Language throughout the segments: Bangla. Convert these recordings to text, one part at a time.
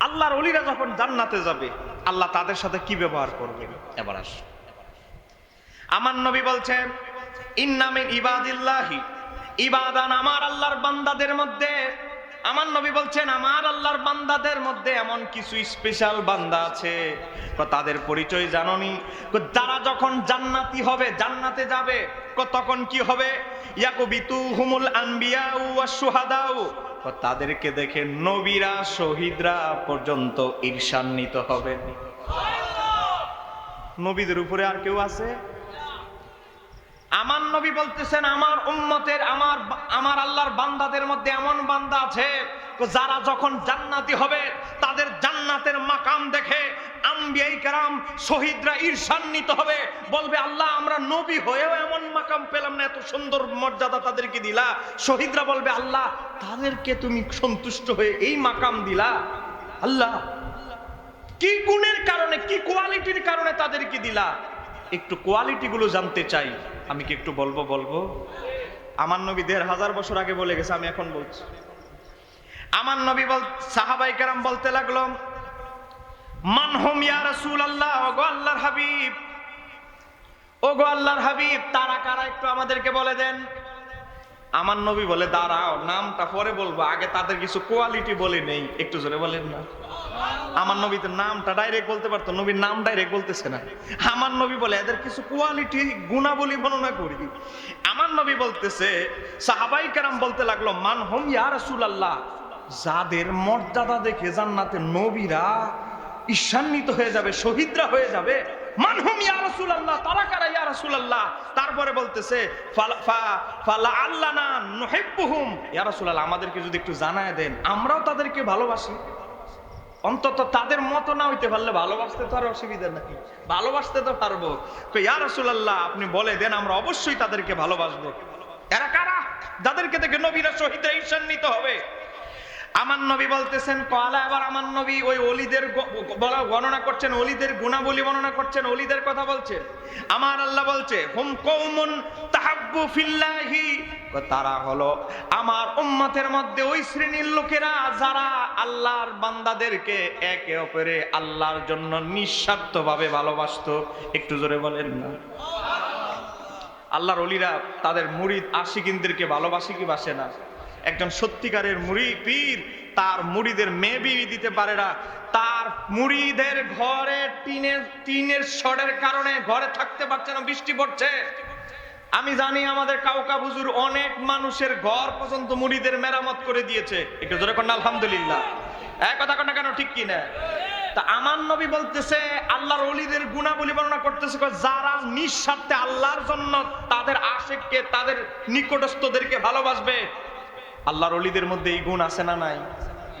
আল্লাহর অলিরা যখন জান্নাতে যাবে আল্লাহ তাদের সাথে কি ব্যবহার করবে? এবার আস। আমার নবী বলছেন ইন্নামিন ইবাদিল্লাহি ইবাদান আমার আল্লাহর বান্দাদের মধ্যে। আমার নবী বলছেন আমার আল্লাহর বান্দাদের মধ্যে এমন কিছু স্পেশাল বান্দা আছে। তাদের পরিচয় জাননি? যারা যখন জান্নাতি হবে জান্নাতে যাবে কো তখন কি হবে? ইয়াকুবিতু হুমুল আনবিয়া ওয়াস সুহাদাউ তাদেরকে দেখে নবীরা, শহীদরা পর্যন্ত ঈর্ষান্বিত হবে নবীদের উপরে আর কেউ আছে? আমার নবী বলতেছেন, আমার উম্মতের, আমার আমার আল্লাহর বান্দাদের মধ্যে এমন বান্দা আছে যারা যখন জান্নাতি হবে, তাদের জান্নাতের মাকাম দেখে আম্বিয়াই কারাম, শহীদরা ঈর্ষান্বিত হবে। বলবে, আল্লাহ, আমরা নবী হয়েও এমন মাকাম পেলাম না, এত সুন্দর মর্যাদা তাদেরকে দিলা। শহীদরা বলবে, আল্লাহ, তাদেরকে তুমি সন্তুষ্ট হয়ে এই মাকাম দিলা। আল্লাহ, কি গুণের কারণে, কি কোয়ালিটির কারণে তাদেরকে দিলা? একটু কোয়ালিটি গুলো জানতে চাই। আমি কি একটু বলব বলব? আমার নবী দেড় হাজার বছর আগে বলে গেছে, আমি এখন বলছি। আমার নবী বল, সাহাবাই কেরাম বলতে লাগল মানহুম ইয়া রাসূল আল্লাহ ও গো আল্লাহর হাবিব ও গো আল্লাহর হাবিব, তারা কারা একটু আমাদেরকে বলে দেন? আমার নবী বলে, দাঁড়াও, নামটা পরে বলব, আগে তাদের কিছু কোয়ালিটি বলে নেই, একটু জোরে বলেন না। আমার নবী তো নামটা ডাইরেক্ট বলতে পারতো, নবীর নাম ডাইরেক্ট বলতেছে না। আমার নবী বলে, এদের কিছু কোয়ালিটি গুণাবলী বর্ণনা করি। আমার নবী বলতেছে, সাহাবাই কেরাম বলতে লাগল, মান হোম ইয়া রাসূলুল্লাহ যাদের মর্যাদা দেখে জান্নাতে নবীরা ঈর্ষান্বিত হয়ে যাবে, শহীদরা হয়ে যাবে। তারা কারা ইয়া তারপরে বলতেছে, ফালা- আমাদেরকে যদি একটু জানায় দেন, আমরাও তাদেরকে ভালোবাসি। অন্তত তাদের মতো না হইতে পারলে ভালোবাসতে ভালোবাসতে তো পারব। আপনি বলে দেন, আমরা অবশ্যই তাদেরকে ভালোবাসবো। এরা কারা? যাদেরকে দেখে নবীরা শহীদরা ঈর্ষান্বিত হবে। আমার নবী বলতেছেন, কলা। এবার আমার নবী ওই অলিদের বলা গণনা করছেন, অলিদের গুণাবলী বর্ণনা করছেন, অলিদের কথা বলছেন। আমার আল্লাহ বলছে, হুম কৌমুন তাহাব্বু ফিল্লাহি। তারা হলো আমার উম্মতের মধ্যে ওই শ্রেণির লোকেরা যারা আল্লাহর বান্দাদেরকে একে অপরে আল্লাহর জন্য নিঃস্বার্থভাবে ভালোবাসতো। একটু জোরে বলেন না। আল্লাহর অলিরা তাদের মুরিদ আশিকিনদেরকে ভালোবাসে কি বাসে না? একজন সত্যিকারের মুড়ি পীর তার মুড়িদের মেয়ে বিয়ে দিতে পারে না। তার মুড়িদের ঘরে টিনের টিনের শর্টের কারণে ঘরে থাকতে পারছে না, বৃষ্টি পড়ছে। আমি জানি আমাদের কাউকা বুজুর অনেক মানুষের ঘর পর্যন্ত মুড়িদের মেরামত করে দিয়েছে। একটু জোরে কন্যা, আলহামদুলিল্লাহ। এক কথা কন্যা কেন ঠিক কিনা? তা আমার নবী বলতেছে, আল্লাহর অলিদের গুণাবলী বর্ণনা করতেছে যারা নিঃস্বার্থে আল্লাহর জন্য তাদের আশেককে, তাদের নিকটস্থদেরকে ভালোবাসবে আল্লাহর অলিদের মধ্যে এই গুণ আছে না নাই?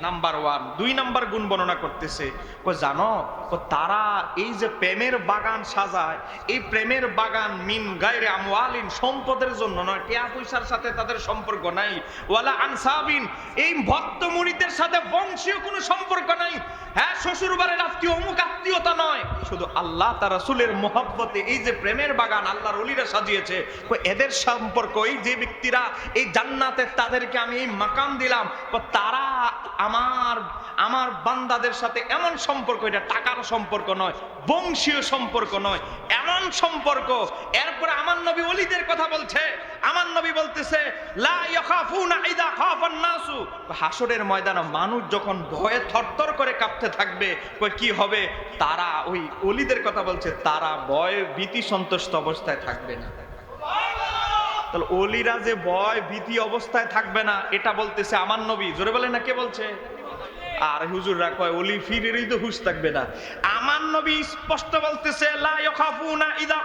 নাম্বার ওয়ান দুই নাম্বার গুণ বর্ণনা করতেছে। কো জানো? কো তারা এই যে প্রেমের বাগান সাজায় এই প্রেমের বাগান মিন গায়রে আমওয়ালিন সম্পদের জন্য নয় টিয়া পয়সার সাথে তাদের সম্পর্ক নাই। ওয়ালা আনসাবিন এই ভক্ত সাথে বংশীয় কোনো সম্পর্ক নাই। হ্যাঁ শ্বশুর বাড়ির আত্মীয় অমুক আত্মীয়তা নয়। শুধু আল্লাহ তার রাসূলের মহব্বতে এই যে প্রেমের বাগান আল্লাহর অলিরা সাজিয়েছে কয়, এদের সম্পর্ক এই যে ব্যক্তিরা এই জান্নাতে তাদেরকে আমি এই মাকাম দিলাম। তারা আমার আমার বান্দাদের সাথে এমন সম্পর্ক, এটা টাকার সম্পর্ক নয়, বংশীয় সম্পর্ক নয়, এমন সম্পর্ক। এরপরে আমার নবী অলিদের কথা বলছে, আমার নবী বলতেছে হাসরের ময়দানে মানুষ যখন ভয়ে থরথর করে কাঁপতে থাকবে কি হবে? তারা ওই অলিদের কথা বলছে, তারা ভয়ে ভীতি সন্তুষ্ট অবস্থায় থাকবে না। তাহলে অলিরা যে ভয় ভীতি অবস্থায় থাকবে না, এটা বলতেছে আমার নবী। জোরে বলে না কে বলছে? আর হুজুররা কয়, অলি ফিরেরই তো হুশ থাকবে না। আমার নবী স্পষ্ট বলতেছে, লা ইয়াখাফুনা ইযা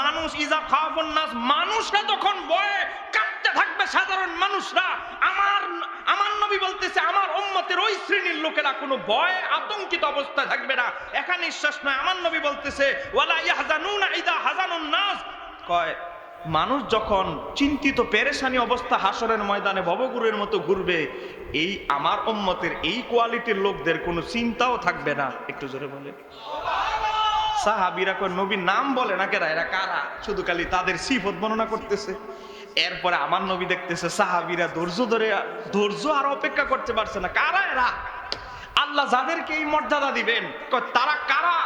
মানুষ ইযা খাফান নাস, মানুষরা যখন ভয়ে কাঁপতে থাকবে সাধারণ মানুষরা, আমার আমার নবী বলতেছে, আমার উম্মতের ওই শ্রেণির লোকেরা কোনো ভয়ে আতঙ্কিত অবস্থায় থাকবে না। এখানে নিঃশ্বাস নয়। আমার নবী বলতেছে, ওয়ালা ইয়াহজানুনা ইযা হাজানুন নাস। কয় মানুষ যখন চিন্তিত, পেরেশানি অবস্থা হাসরের ময়দানে ভবগুরের মতো ঘুরবে, এই আমার উম্মতের এই কোয়ালিটির লোকদের কোনো চিন্তাও থাকবে না। একটু জোরে বলে সাহাবিরা নবীর নাম বলে না কেরা? এরা কারা? শুধু খালি তাদের সিফত বর্ণনা করতেছে। এরপরে আমার নবী দেখতেছে, সাহাবিরা ধৈর্য ধরে, ধৈর্য আর অপেক্ষা করতে পারছে না। কারা এরা? আল্লাহ যাদেরকে এই মর্যাদা দিবেন তারা কারা?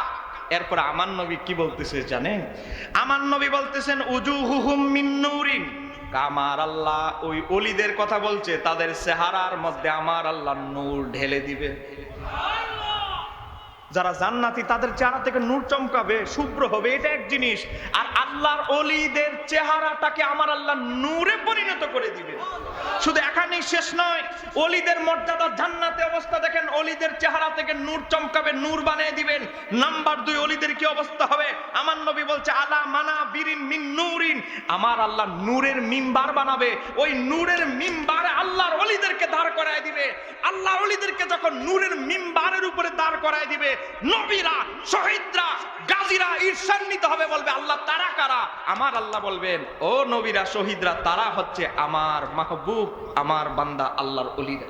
এরপরে আমার নবী কি বলতেছে জানে আমার নবী বলতেছেন উজু হুহুম মিন্নুরিন আমার আল্লাহ ওই অলিদের কথা বলছে, তাদের সেহারার মধ্যে আমার আল্লাহ নূর ঢেলে দিবেন যারা জান্নাতি, তাদের চেহারা থেকে নূর চমকাবে, শুভ্র হবে, এটা এক জিনিস। আর আল্লাহর অলিদের চেহারাটাকে আমার আল্লাহ নূরে পরিণত করে দিবেন শুধু এখানেই শেষ নয়, অলিদের মর্যাদা, জান্নাতে অবস্থা দেখেন, অলিদের চেহারা থেকে নূর চমকাবে, নূর বানিয়ে দিবেন। নাম্বার দুই, অলিদের কি অবস্থা হবে? আমার নবী বলছে, আলা মানা বিরিন মিন নূরিন। আমার আল্লাহ নূরের মিম্বার বানাবে। ওই নূরের মিম্বারে আল্লাহর অলিদেরকে দাঁড় করায় দিবে। আল্লাহর অলিদেরকে যখন নূরের মিম্বারের উপরে দাঁড় করায় দিবে নবীরা, শহীদরা, গাজীরা ঈর্ষান্বিত হবে, বলবে, আল্লাহ তারা কারা? আমার আল্লাহ বলবেন, ও নবীরা, শহীদরা, তারা হচ্ছে আমার মাহবুব, আমার বান্দা আল্লাহর অলিরা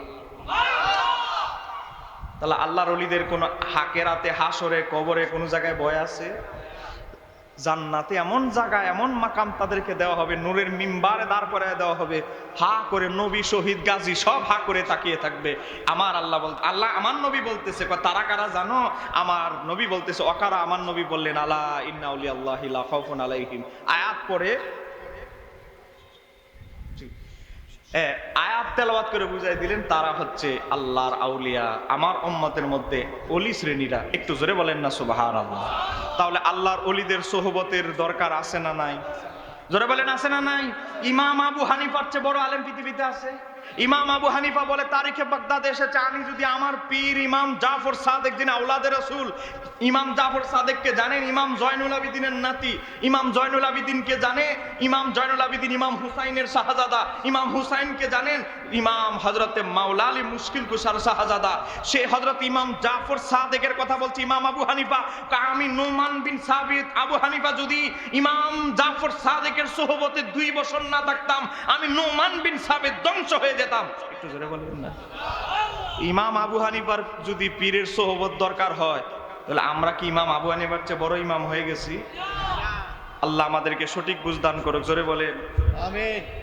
তাহলে আল্লাহর অলিদের কোন হাকেরাতে, হাসরে, কবরে কোনো জায়গায় বয় আছে? জান্নাতে এমন জায়গা এমন মাকাম তাদেরকে দেওয়া হবে, নূরের মিম্বারে দাঁড় করায় দেওয়া হবে, হা করে নবী শহীদ গাজী সব হা করে তাকিয়ে থাকবে। আমার আল্লাহ বল, আল্লাহ আমার নবী বলতেছে তারা কারা জানো? আমার নবী বলতেছে, অকারা আমার নবী বললেন, আলা ইন্না উলি আল্লাহ খাউফুন আলাইহিম। আয়াত পরে আয়াত তেলাওয়াত করে বুঝাই দিলেন, তারা হচ্ছে আল্লাহর আউলিয়া। আমার উম্মতের মধ্যে অলি শ্রেণীরা, একটু জোরে বলেন না সুবাহার আল্লাহ তাহলে আল্লাহর অলিদের সোহবতের দরকার আছে না নাই? জোরে বলেন, আছে না নাই? ইমাম আবু হানিফার চেয়ে বড় আলেম পৃথিবীতে আছে। ইমাম আবু হানিফা বলে, তারিখে বাগদাদে এসেছে, আমি যদি আমার পীর ইমাম জাফর সাদেক, যিনি আউলাদে রসুল, ইমাম জাফর সাদেককে জানেন, ইমাম জয়নুল আবিদিনের নাতি, ইমাম জয়নুল আবিদিনকে জানে, ইমাম জয়নুল আবিদিন, ইমাম হুসাইনের শাহজাদা, ইমাম হুসাইনকে জানেন ইমাম হজরতে মাওলা আলী মুশকিল কুসার শাহজাদা। সে হজরত ইমাম জাফর সাদেকের কথা বলছি, ইমাম আবু হানিফা। আমি নোমান বিন সাবিত। আবু হানিফা, যদি ইমাম জাফর সাদেকের সোহবতে দুই বছর না থাকতাম, আমি নোমান বিন সাবিত ধ্বংস হয়ে যেতাম। একটু জোরে বলবেন না? ইমাম আবু হানিফার যদি পীরের সোহবত দরকার হয়, তাহলে আমরা কি ইমাম আবু হানিফার চেয়ে বড় ইমাম হয়ে গেছি? আল্লাহ আমাদেরকে সঠিক বুঝদান করুক, জোরে বলে আমিন।